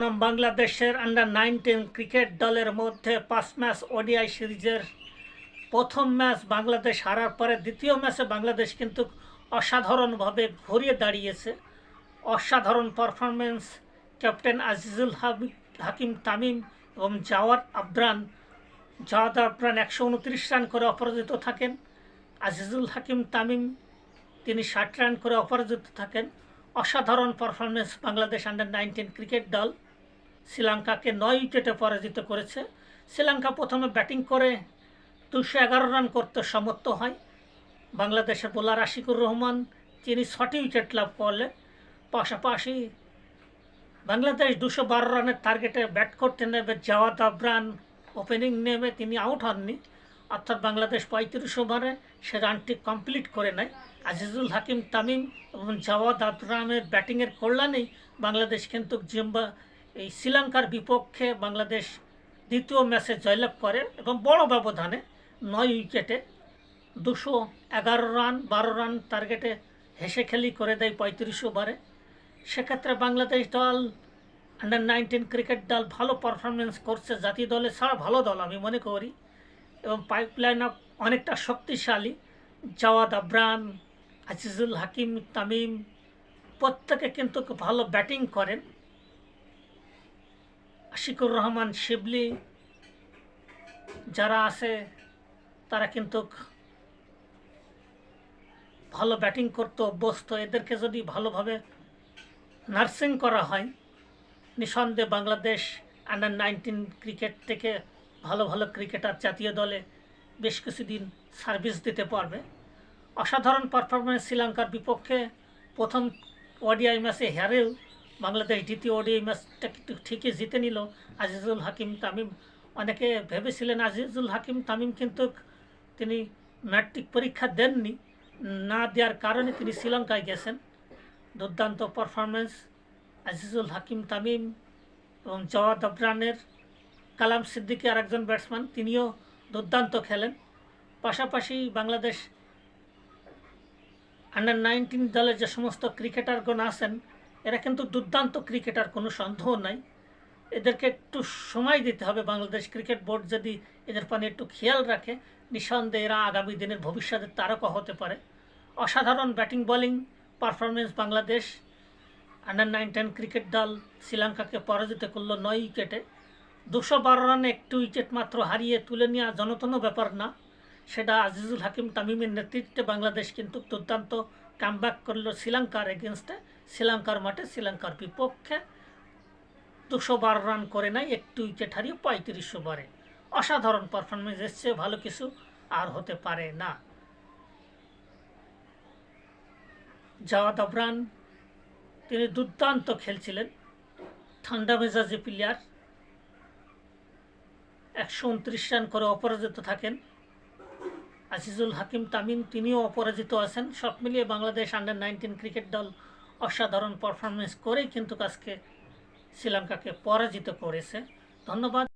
বাংলাদেশের under nineteen cricket দলের মধ্যে পাঁচ ম্যাচ ওডিআই সিরিজের প্রথম ম্যাচ বাংলাদেশ হারার পরে দ্বিতীয় ম্যাচে বাংলাদেশ কিন্তু অসাধারণভাবে ঘুরিয়ে দাঁড়িয়েছে। অসাধারণ পারফরমেন্স ক্যাপ্টেন আজিজুল হাকিম তামিম এবং জাওয়াদ আবরান। জাওয়াদ আবরান একশো উনত্রিশ রান করে অপরাজিত থাকেন। আজিজুল হাকিম তামিম, তিনি ষাট রান করে অপরাজিত থাকেন। অসাধারণ performance Bangladesh under nineteen cricket দল। শ্রীলঙ্কাকে নয় উইকেটে পরাজিত করেছে। শ্রীলঙ্কা প্রথমে ব্যাটিং করে দুশো এগারো রান করতে সমর্থ হয়। বাংলাদেশের বোলার আশিকুর রহমান, তিনি ছটি উইকেট লাভ করলেন পাশাপাশি বাংলাদেশ দুশো বারো রানের টার্গেটে ব্যাট করতে নেবে জাওয়াদ আবরান। ওপেনিং নেমে তিনি আউট হননি, অর্থাৎ বাংলাদেশ পঁয়ত্রিশ ওভারে সে রানটি কমপ্লিট করে নেয়। আজিজুল হাকিম, তামিম এবং জাওয়াদ আবরামের ব্যাটিংয়ের কল্যাণেই বাংলাদেশ কিন্তু জিম্বা এই শ্রীলঙ্কার বিপক্ষে বাংলাদেশ দ্বিতীয় ম্যাচে জয়লাভ করে এবং বড় ব্যবধানে নয় উইকেটে দুশো এগারো রান, বারো রান টার্গেটে হেসে খেলি করে দেয় পঁয়ত্রিশ ওভারে। সেক্ষেত্রে বাংলাদেশ দল আন্ডার নাইনটিন ক্রিকেট দল ভালো পারফরমেন্স করছে, জাতীয় দলে ছাড়া ভালো দল আমি মনে করি। এবং পাইপলাইন আপ অনেকটা শক্তিশালী। জাওয়াদ আবরান, আজিজুল হাকিম, তামিম প্রত্যেকে কিন্তু ভালো ব্যাটিং করেন। আশিকুর রহমান শিবলি, যারা আছে, তারা কিন্তু ভালো ব্যাটিং করতে, অভ্যস্ত। এদেরকে যদি ভালোভাবে নার্সিং করা হয়, নিঃসন্দেহে বাংলাদেশ আন্ডার নাইনটিন ক্রিকেট থেকে ভালো ভালো ক্রিকেটার জাতীয় দলে বেশ কিছুদিন সার্ভিস দিতে পারবে। অসাধারণ পারফরমেন্স শ্রীলঙ্কার বিপক্ষে প্রথম ওডিআই ম্যাচে হেরেও বাংলাদেশ দ্বিতীয় ওডিআই ম্যাচটা কিন্তু ঠিকই জিতে নিল আজিজুল হাকিম তামিম। অনেকে ভেবেছিলেন আজিজুল হাকিম তামিম কিন্তু তিনি ম্যাট্রিক পরীক্ষা দেননি, না দেওয়ার কারণে তিনি শ্রীলঙ্কায় গেছেন। দুর্দান্ত পারফরমেন্স আজিজুল হাকিম তামিম এবং জওয়াদ আবরানের, কালাম সিদ্দিকী আরেকজন ব্যাটসম্যান তিনিও দুর্দান্ত খেলেন। পাশাপাশি বাংলাদেশ আন্ডার নাইনটিন দলের যে সমস্ত ক্রিকেটারগণ আছেন এরা কিন্তু দুর্দান্ত ক্রিকেটার, কোনো সন্দেহ নাই। এদেরকে একটু সময় দিতে হবে। বাংলাদেশ ক্রিকেট বোর্ড যদি এদের পানে একটু খেয়াল রাখে, নিঃসন্দেহে এরা আগামী দিনের ভবিষ্যতের তারকা হতে পারে। অসাধারণ batting, bowling performance Bangladesh under nineteen cricket দল শ্রীলঙ্কাকে পরাজিত করল নয় উইকেটে। দুশো বারো রানে একটি উইকেট মাত্র হারিয়ে তুলে নেওয়া জনতন ব্যাপার না। সেটা আজিজুল হাকিম তামিমের নেতৃত্বে বাংলাদেশ কিন্তু দুর্দান্ত কামব্যাক করল শ্রীলঙ্কার এগেনস্টে শ্রীলঙ্কার মাঠে শ্রীলঙ্কার বিপক্ষে দুশো বারো রান করে নাই, একটি উইকেট হারিয়ে পঁয়ত্রিশ ওভারে। অসাধারণ পারফরমেন্স এসছে, ভালো কিছু আর হতে পারে না। জাওয়াদ আবরান, তিনি দুর্দান্ত খেলছিলেন। ঠান্ডা মেজাজি প্লেয়ার একশো উনত্রিশ রান করে অপরাজিত থাকেন। আজিজুল হাকিম তামিম, তিনিও অপরাজিত আছেন। সব মিলিয়ে বাংলাদেশ আন্ডার নাইনটিন ক্রিকেট দল অসাধারণ পারফরমেন্স করেই কিন্তু আজকে শ্রীলঙ্কাকে পরাজিত করেছে। ধন্যবাদ।